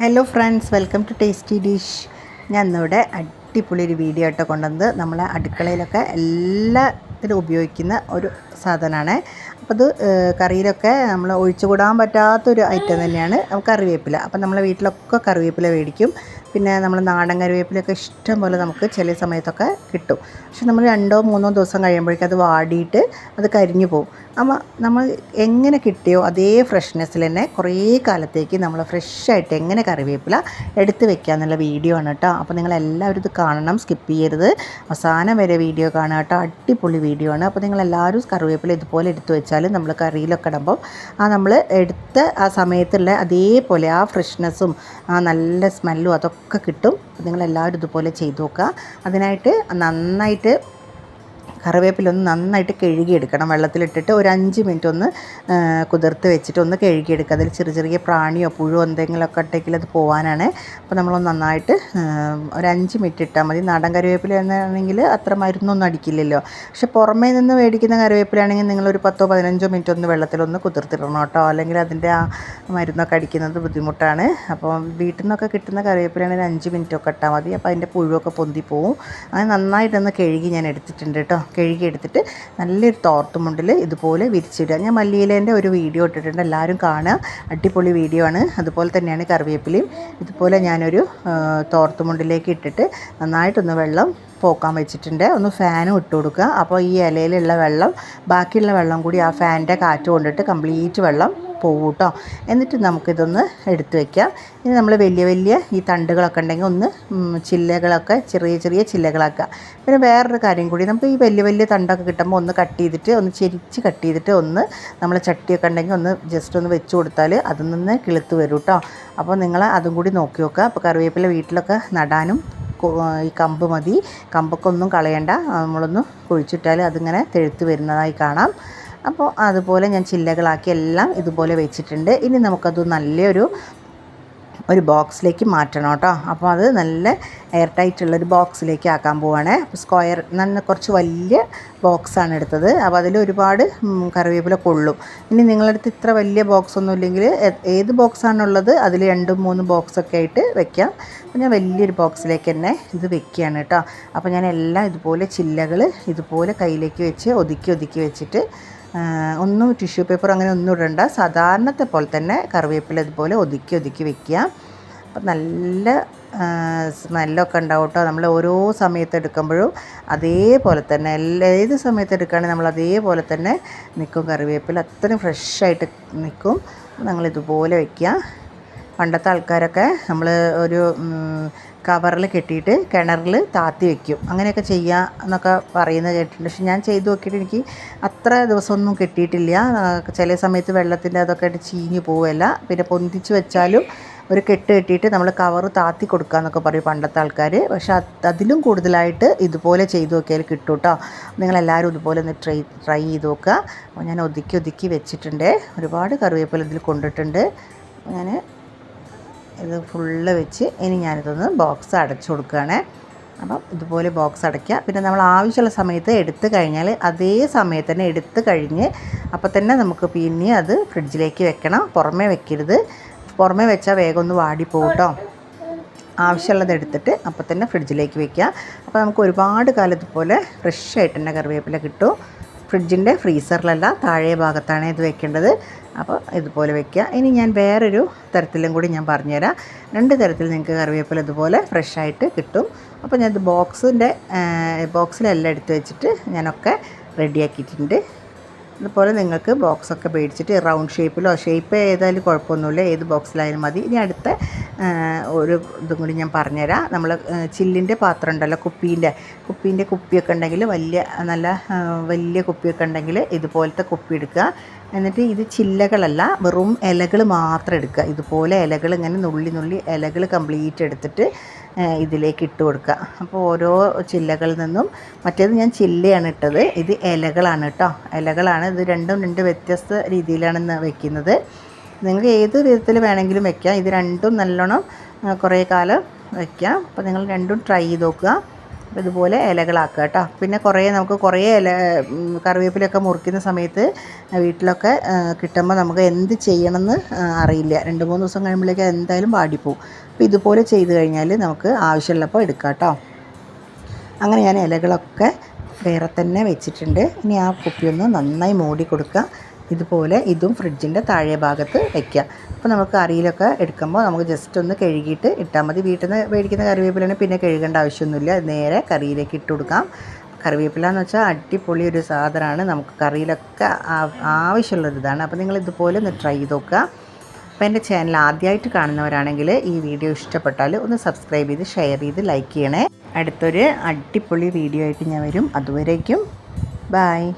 Hello friends welcome to tasty dish ഞാൻ ഇന്നിവിടെ അടിപൊളി ഒരു വീഡിയോ ആയിട്ട് കൊണ്ടുവന്നത്. നമ്മളെ അടുക്കളയിലൊക്കെ എല്ലാത്തിനും ഉപയോഗിക്കുന്ന ഒരു സാധനമാണ്. അപ്പോൾ ഇത് കറിയിലൊക്കെ നമ്മൾ ഒഴിച്ചുകൂടാൻ പറ്റാത്തൊരു ഐറ്റം തന്നെയാണ് കറിവേപ്പില. അപ്പോൾ നമ്മളെ വീട്ടിലൊക്കെ കറിവേപ്പില മേടിക്കും പിന്നെ നമ്മൾ നാടൻ കറിവേപ്പിലൊക്കെ ഇഷ്ടം പോലെ നമുക്ക് ചില സമയത്തൊക്കെ കിട്ടും. പക്ഷെ നമ്മൾ രണ്ടോ മൂന്നോ ദിവസം കഴിയുമ്പോഴേക്കും അത് വാടിയിട്ട് അത് കരിഞ്ഞു പോകും അപ്പോൾ നമ്മൾ എങ്ങനെ കിട്ടിയോ അതേ ഫ്രഷ്നെസ്സിൽ തന്നെ കുറേ കാലത്തേക്ക് നമ്മൾ ഫ്രഷായിട്ട് എങ്ങനെ കറിവേപ്പില എടുത്ത് വെക്കുക എന്നുള്ള വീഡിയോ ആണ് കേട്ടോ. അപ്പോൾ നിങ്ങൾ എല്ലാവരും ഇത് കാണണം സ്കിപ്പ് ചെയ്യരുത്. അവസാനം വരെ വീഡിയോ കാണുക കേട്ടോ. അടിപൊളി വീഡിയോ ആണ്. അപ്പോൾ നിങ്ങൾ എല്ലാവരും ഇതുപോലെ എടുത്തു വെച്ചാൽ നമ്മൾ കറിയിലൊക്കെ ഇടുമ്പോൾ ആ നമ്മൾ എടുത്ത ആ സമയത്തുള്ള അതേപോലെ ആ ഫ്രഷ്നെസ്സും ആ നല്ല സ്മെല്ലും അതൊക്കെ കിട്ടും. എല്ലാവരും ഇതുപോലെ ചെയ്തു നോക്കുക. അതിനായിട്ട് നന്നായിട്ട് കറിവേപ്പില ഒന്ന് നന്നായിട്ട് കഴുകിയെടുക്കണം. വെള്ളത്തിലിട്ടിട്ട് ഒരു അഞ്ച് മിനിറ്റ് ഒന്ന് കുതിർത്ത് വെച്ചിട്ട് ഒന്ന് കഴുകിയെടുക്കുക. അതിൽ ചെറിയ ചെറിയ പ്രാണിയോ പുഴുവോ എന്തെങ്കിലുമൊക്കെ ഉണ്ടെങ്കിൽ അത് പോകാനാണ് അപ്പോൾ നമ്മളൊന്ന് നന്നായിട്ട് ഒരു അഞ്ച് മിനിറ്റ് ഇട്ടാൽ മതി. നാടൻ കറിവേപ്പില എന്നാണെങ്കിൽ അത്ര മരുന്നൊന്നും അടിക്കില്ലല്ലോ. പക്ഷെ പുറമേ നിന്ന് മേടിക്കുന്ന കറിവേപ്പിലാണെങ്കിൽ നിങ്ങളൊരു പത്തോ പതിനഞ്ചോ മിനിറ്റ് ഒന്ന് വെള്ളത്തിലൊന്ന് കുതിർത്തിടണം കേട്ടോ. അല്ലെങ്കിൽ അതിന്റെ ആ മരുന്നൊക്കെ അടിക്കുന്നത് ബുദ്ധിമുട്ടാണ്. അപ്പോൾ വീട്ടിൽ നിന്നൊക്കെ കിട്ടുന്ന കറിവേപ്പിലാണെങ്കിൽ അഞ്ച് മിനിറ്റ് ഒക്കെ ഇട്ടാൽ മതി. അപ്പോൾ അതിന്റെ പുഴുവൊക്കെ പൊന്തി പോവും അങ്ങനെ നന്നായിട്ടൊന്ന് കഴുകി ഞാൻ എടുത്തിട്ടുണ്ട് കേട്ടോ. കഴുകി എടുത്തിട്ട് നല്ലൊരു തോർത്തുമുണ്ടിൽ ഇതുപോലെ വിരിച്ചിടുക. ഞാൻ മല്ലിയിലേന്റെ ഒരു വീഡിയോ ഇട്ടിട്ടുണ്ട്. എല്ലാവരും കാണുക. അടിപൊളി വീഡിയോ ആണ്. അതുപോലെ തന്നെയാണ് കറിവേപ്പിലയും. ഇതുപോലെ ഞാനൊരു തോർത്തുമുണ്ടിലേക്ക് ഇട്ടിട്ട് നന്നായിട്ടൊന്ന് വെള്ളം പോക്കാൻ വെച്ചിട്ടുണ്ട്. ഒന്ന് ഫാനും ഇട്ട് കൊടുക്കുക. അപ്പോൾ ഈ ഇലയിലുള്ള വെള്ളം ബാക്കിയുള്ള വെള്ളം കൂടി ആ ഫാനിന്റെ കാറ്റ് കൊണ്ടിട്ട് കംപ്ലീറ്റ് വെള്ളം പോകും കേട്ടോ എന്നിട്ട് നമുക്കിതൊന്ന് എടുത്തു വയ്ക്കാം ഇനി നമ്മൾ വലിയ വലിയ ഈ തണ്ടുകളൊക്കെ ഉണ്ടെങ്കിൽ ഒന്ന് ചില്ലകളൊക്കെ ചെറിയ ചെറിയ ചില്ലകളാക്കുക. പിന്നെ വേറൊരു കാര്യം കൂടി നമുക്ക് ഈ വലിയ വലിയ തണ്ടൊക്കെ കിട്ടുമ്പോൾ ഒന്ന് കട്ട് ചെയ്തിട്ട് ഒന്ന് ചെരിച്ച് കട്ട് ചെയ്തിട്ട് ഒന്ന് നമ്മൾ ചട്ടിയൊക്കെ ഉണ്ടെങ്കിൽ ഒന്ന് ജസ്റ്റ് ഒന്ന് വെച്ച് കൊടുത്താൽ അതിൽ നിന്ന് കിളുത്ത് വരും കേട്ടോ അപ്പോൾ നിങ്ങൾ അതും കൂടി നോക്കി നോക്കുക. അപ്പോൾ കറിവേപ്പില വീട്ടിലൊക്കെ നടാനും ഈ കമ്പ് മതി. കമ്പൊക്കെ ഒന്നും കളയണ്ട. നമ്മളൊന്ന് കുഴിച്ചിട്ടാൽ അതിങ്ങനെ തെഴുത്ത് വരുന്നതായി കാണാം. അപ്പോൾ അതുപോലെ ഞാൻ ചില്ലകളാക്കി എല്ലാം ഇതുപോലെ വെച്ചിട്ടുണ്ട്. ഇനി നമുക്കത് നല്ലൊരു ഒരു ബോക്സിലേക്ക് മാറ്റണം കേട്ടോ. അപ്പോൾ അത് നല്ല എയർ ടൈറ്റ് ഉള്ളൊരു ബോക്സിലേക്ക് ആക്കാൻ പോവാണ്. സ്ക്വയർ നല്ല കുറച്ച് വലിയ ബോക്സാണ് എടുത്തത്. അപ്പോൾ അതിൽ ഒരുപാട് കറിവേപ്പില കൊള്ളും ഇനി നിങ്ങളടുത്ത് ഇത്ര വലിയ ബോക്സ് ഒന്നും ഇല്ലെങ്കിൽ ഏത് ബോക്സാണുള്ളത് അതിൽ രണ്ടും മൂന്നും ബോക്സൊക്കെ ആയിട്ട് വെക്കാം. അപ്പോൾ ഞാൻ വലിയൊരു ബോക്സിലേക്ക് തന്നെ ഇത് വെക്കുകയാണ് കേട്ടോ. അപ്പോൾ ഞാൻ എല്ലാം ഇതുപോലെ ചില്ലകൾ ഇതുപോലെ കയ്യിലേക്ക് വെച്ച് ഒതുക്കി ഒതുക്കി വെച്ചിട്ട് ഒന്നും ടിഷ്യൂ പേപ്പർ അങ്ങനെ ഒന്നും ഇടണ്ട. സാധാരണത്തെ പോലെ തന്നെ കറിവേപ്പില ഇതുപോലെ ഒതുക്കി ഒതുക്കി വെക്കുക. അപ്പം നല്ല സ്മെല്ലൊക്കെ ഉണ്ടാവും കേട്ടോ. നമ്മൾ ഓരോ സമയത്ത് എടുക്കുമ്പോഴും അതേപോലെ തന്നെ എല്ലാ ഏത് സമയത്ത് എടുക്കുകയാണെങ്കിൽ നമ്മൾ അതേപോലെ തന്നെ നിൽക്കും. കറിവേപ്പില അത്രയും ഫ്രഷായിട്ട് നിൽക്കും. ഞങ്ങൾ ഇതുപോലെ വയ്ക്കുക പണ്ടത്തെ ആൾക്കാരൊക്കെ നമ്മൾ ഒരു കവറിൽ കെട്ടിയിട്ട് കിണറിൽ താത്തി വെക്കും. അങ്ങനെയൊക്കെ ചെയ്യുക എന്നൊക്കെ പറയുന്നത് കേട്ടിട്ടുണ്ട്. പക്ഷെ ഞാൻ ചെയ്തു നോക്കിയിട്ട് എനിക്ക് അത്ര ദിവസമൊന്നും കിട്ടിയിട്ടില്ല. ചില സമയത്ത് വെള്ളത്തിന്റെ അതൊക്കെ ആയിട്ട് ചീഞ്ഞ് പോവുകയല്ല. പിന്നെ പൊന്തിച്ച് വെച്ചാലും ഒരു കെട്ട് കെട്ടിയിട്ട് നമ്മൾ കവർ താത്തി കൊടുക്കുക എന്നൊക്കെ പറയും പണ്ടത്തെ ആൾക്കാർ. പക്ഷെ അതിലും കൂടുതലായിട്ട് ഇതുപോലെ ചെയ്തു നോക്കിയാൽ കിട്ടും കേട്ടോ. നിങ്ങളെല്ലാവരും ഇതുപോലെ ഒന്ന് ട്രൈ ട്രൈ ചെയ്ത് നോക്കുക. അപ്പോൾ ഞാൻ ഒതുക്കി ഒതുക്കി വെച്ചിട്ടുണ്ട്. ഒരുപാട് കറിവേപ്പില ഇതിൽ കൊണ്ടിട്ടുണ്ട്. ഞാൻ ഇത് ഫുള്ള് വെച്ച് ഇനി ഞാനിതൊന്ന് ബോക്സ് അടച്ചു കൊടുക്കുകയാണ്. അപ്പം ഇതുപോലെ ബോക്സ് അടയ്ക്കുക. പിന്നെ നമ്മൾ ആവശ്യമുള്ള സമയത്ത് എടുത്തു കഴിഞ്ഞാൽ അതേ സമയത്ത് തന്നെ എടുത്തു കഴിഞ്ഞ് അപ്പോൾ തന്നെ നമുക്ക് പിന്നെ അത് ഫ്രിഡ്ജിലേക്ക് വെക്കണം. പുറമേ വെക്കരുത്. പുറമേ വെച്ചാൽ വേഗം ഒന്ന് വാടിപ്പോട്ടോ ആവശ്യമുള്ളത് എടുത്തിട്ട് അപ്പോൾ തന്നെ ഫ്രിഡ്ജിലേക്ക് വെക്കുക. അപ്പോൾ നമുക്ക് ഒരുപാട് കാലം ഇതുപോലെ ഫ്രഷ് ആയിട്ട് തന്നെ കറിവേപ്പില കിട്ടും. ഫ്രിഡ്ജിന്റെ ഫ്രീസറിലല്ല താഴെ ഭാഗത്താണ് ഇത് വെക്കേണ്ടത്. അപ്പോൾ ഇതുപോലെ വെക്കുക. ഇനി ഞാൻ വേറൊരു തരത്തിലും കൂടി ഞാൻ പറഞ്ഞുതരാം. രണ്ട് തരത്തിൽ നിങ്ങൾക്ക് കറിവേപ്പില ഇതുപോലെ ഫ്രഷ് ആയിട്ട് കിട്ടും. അപ്പോൾ ഞാനത് ബോക്സിന്റെ ബോക്സിലെല്ലാം എടുത്ത് വെച്ചിട്ട് ഞാനൊക്കെ റെഡിയാക്കിയിട്ടുണ്ട് അതുപോലെ നിങ്ങൾക്ക് ബോക്സൊക്കെ മേടിച്ചിട്ട് റൗണ്ട് ഷേപ്പിലോ ഷേപ്പ് ഏതായാലും കുഴപ്പമൊന്നുമില്ല. ഏത് ബോക്സിലായാലും മതി. ഇനി അടുത്ത ഒരു ഇതും കൂടി ഞാൻ പറഞ്ഞുതരാം. നമ്മൾ ചില്ലിന്റെ പാത്രം ഉണ്ടല്ലോ കുപ്പീന്റെ കുപ്പീന്റെ കുപ്പിയൊക്കെ ഉണ്ടെങ്കിൽ വലിയ നല്ല വലിയ കുപ്പിയൊക്കെ ഉണ്ടെങ്കിൽ ഇതുപോലത്തെ കുപ്പി എടുക്കുക. എന്നിട്ട് ഇത് ചില്ലകളല്ല വെറും ഇലകൾ മാത്രം എടുക്കുക. ഇതുപോലെ ഇലകൾ ഇങ്ങനെ നുള്ളി നുള്ളി ഇലകൾ കംപ്ലീറ്റ് എടുത്തിട്ട് ഇതിലേക്ക് ഇട്ട് കൊടുക്കുക. അപ്പോൾ ഓരോ ചില്ലകളിൽ നിന്നും മറ്റേത് ഞാൻ ചില്ലയാണ് ഇട്ടത്. ഇത് ഇലകളാണ് കേട്ടോ. ഇലകളാണ്. ഇത് രണ്ടും രണ്ട് വ്യത്യസ്ത രീതിയിലാണ് വെക്കുന്നത്. നിങ്ങൾക്ക് ഏത് വിധത്തിൽ വേണമെങ്കിലും വെക്കാം. ഇത് രണ്ടും നല്ലോണം കുറേ കാലം വെക്കാം. അപ്പോൾ നിങ്ങൾ രണ്ടും ട്രൈ ചെയ്ത് നോക്കുക. ഇതുപോലെ ഇലകളാക്കുക കേട്ടോ. പിന്നെ കുറേ നമുക്ക് കുറേ ഇല കറിവേപ്പിലൊക്കെ മുറിക്കുന്ന സമയത്ത് വീട്ടിലൊക്കെ കിട്ടുമ്പോൾ നമുക്ക് എന്ത് ചെയ്യണമെന്ന് അറിയില്ല. രണ്ട് മൂന്ന് ദിവസം കഴിയുമ്പോഴേക്കും എന്തായാലും വാടിപ്പോവും. അപ്പോൾ ഇതുപോലെ ചെയ്ത് കഴിഞ്ഞാൽ നമുക്ക് ആവശ്യമുള്ളപ്പോൾ എടുക്കാം കേട്ടോ. അങ്ങനെ ഞാൻ ഇലകളൊക്കെ വേറെ തന്നെ വെച്ചിട്ടുണ്ട്. ഇനി ആ കുപ്പിയൊന്ന് നന്നായി മൂടി കൊടുക്കുക ഇതുപോലെ ഇതും ഫ്രിഡ്ജിന്റെ താഴെ ഭാഗത്ത് വയ്ക്കുക അപ്പോൾ നമുക്ക് കറിയിലൊക്കെ എടുക്കുമ്പോൾ നമുക്ക് ജസ്റ്റ് ഒന്ന് കഴുകിയിട്ട് ഇട്ടാൽ മതി. വീട്ടിൽ നിന്ന് മേടിക്കുന്ന കറിവേപ്പിലാണ് പിന്നെ കഴുകേണ്ട ആവശ്യമൊന്നുമില്ല. നേരെ കറിയിലേക്ക് ഇട്ട് കൊടുക്കാം. കറിവേപ്പില എന്ന് വെച്ചാൽ അടിപൊളി ഒരു സാധനമാണ്. നമുക്ക് കറിയിലൊക്കെ ആവശ്യമുള്ളൊരിതാണ് അപ്പോൾ നിങ്ങൾ ഇതുപോലെ ഒന്ന് ട്രൈ ചെയ്ത് നോക്കുക. അപ്പോൾ എന്റെ ചാനൽ ആദ്യമായിട്ട് കാണുന്നവരാണെങ്കിൽ ഈ വീഡിയോ ഇഷ്ടപ്പെട്ടാൽ ഒന്ന് സബ്സ്ക്രൈബ് ചെയ്ത് ഷെയർ ചെയ്ത് ലൈക്ക് ചെയ്യണേ. അടുത്തൊരു അടിപൊളി വീഡിയോ ആയിട്ട് ഞാൻ വരും. അതുവരേക്കും ബായ്